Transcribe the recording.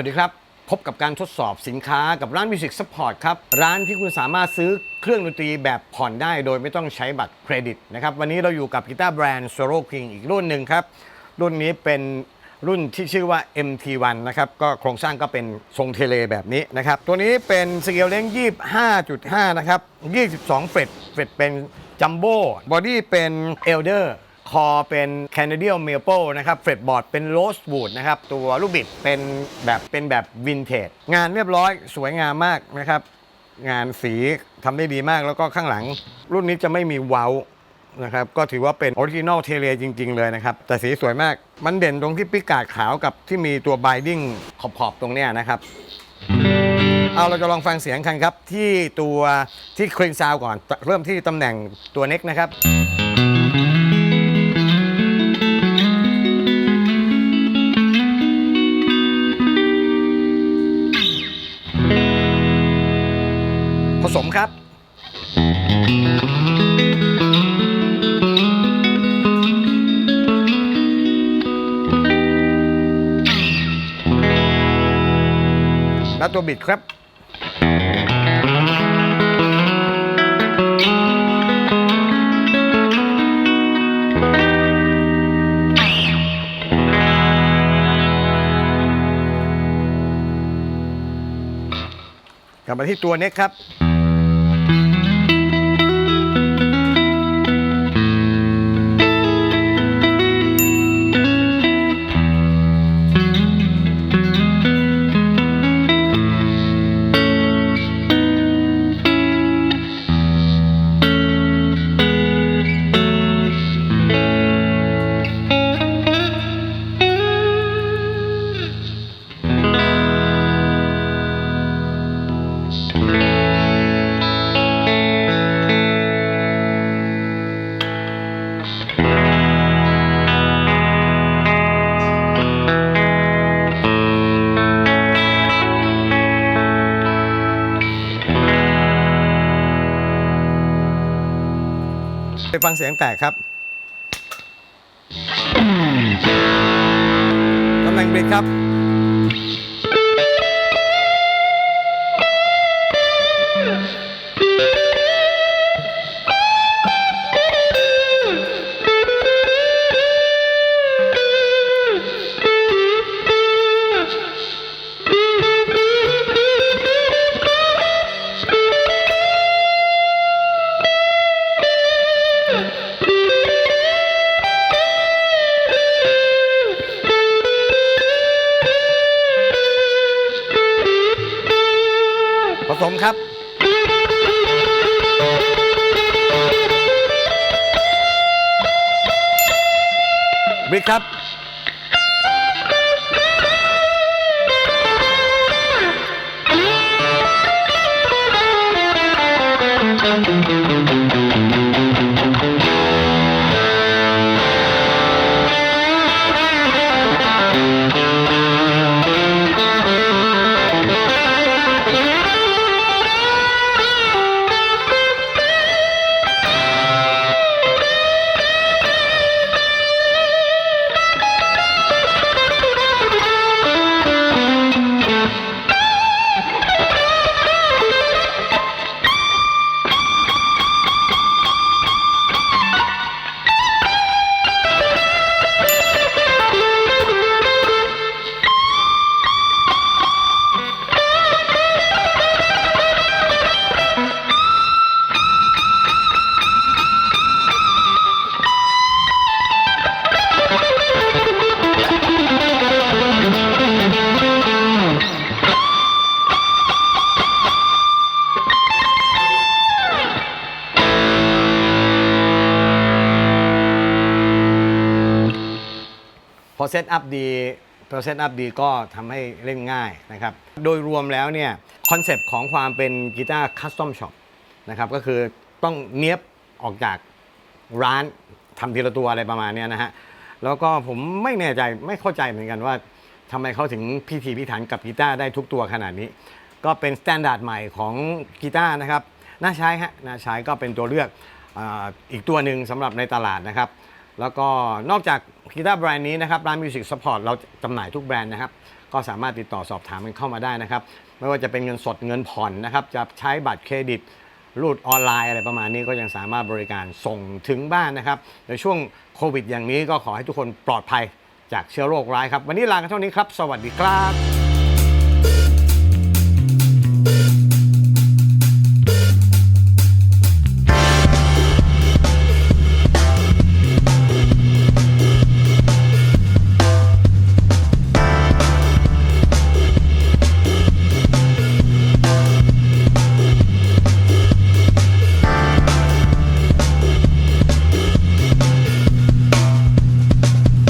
วัสดีครับ พบกับการทดสอบสินค้ากับร้าน Music Support ครับ ร้านที่คุณสามารถซื้อเครื่องดนตรีแบบผ่อนได้โดยไม่ต้องใช้บัตรเครดิตนะครับ วันนี้เราอยู่กับกีตาร์แบรนด์ Solo King อีกรุ่นหนึ่งครับ รุ่นนี้เป็นรุ่นที่ชื่อว่า MT1 นะครับ ก็โครงสร้างก็เป็นทรงเทเลแบบนี้นะครับ ตัวนี้เป็นสเกลเล้ง25.5 นะครับ 22 เฟรตเฟรตเป็นจัมโบ้บอดี้เป็นเอลเดอร์ คอเป็น Canadian Maple นะครับเฟรตบอร์ดเป็น Rosewood นะครับ ตัวลูกบิดเป็นแบบเป็นแบบวินเทจงานเรียบร้อยสวยงามมากนะครับ งานสีทำได้ดีมากแล้วก็ข้างหลัง รุ่นนี้จะไม่มีเว้านะครับก็ถือว่าเป็นออริจินอลเทเลจริง ๆ เลยนะครับ แต่สีสวยมากมันเด่นตรงที่ปิกาดขาวกับที่มีตัว b บดิ้งขอบ ๆ ตรงเนี้ยนะครับ เอาเราจะลองฟังเสียงกันครับ ที่ตัวที่คลีนซาวก่อน เริ่มที่ตำแหน่งตัวเน็กนะครับ ผสมครับ แล้วตัวบิดครับกลับมาที่ตัวน็กครับ ไปฟังเสียงแตกครับตำแหน่งบิดครับ ผสมครับบิ๊กครับ เซตอัพดีพอเซตอัพดีก็ทำให้เล่นง่ายนะครับ โดยรวมแล้วเนี่ยคอนเซปต์ของความเป็นกีตาร์คัสตอมช็อปนะครับก็คือต้องเนี้ยบออกจากร้านทำทีละตัวอะไรประมาณเนี้ยนะฮะ แล้วก็ผมไม่แน่ใจไม่เข้าใจเหมือนกันว่าทำไมเขาถึงพิถีพิถันกับกีตาร์ได้ทุกตัวขนาดนี้ ก็เป็นสแตนดาร์ดใหม่ของกีตาร์นะครับน่าใช้ฮะน่าใช้ก็เป็นตัวเลือกออีกตัวหนึ่งสำหรับในตลาดนะครับ แล้วก็นอกจากกีตาร์แบรนด์นี้นะครับร้าน Music Support เราจำหน่ายทุกแบรนด์นะครับ ก็สามารถติดต่อสอบถามกันเข้ามาได้นะครับ ไม่ว่าจะเป็นเงินสดเงินผ่อนนะครับ จะใช้บัตรเครดิตรูดออนไลน์อะไรประมาณนี้ก็ยังสามารถบริการส่งถึงบ้านนะครับ ในช่วงโควิดอย่างนี้ก็ขอให้ทุกคนปลอดภัยจากเชื้อโรคร้ายครับ วันนี้ลากันเท่านี้ครับ สวัสดีครับ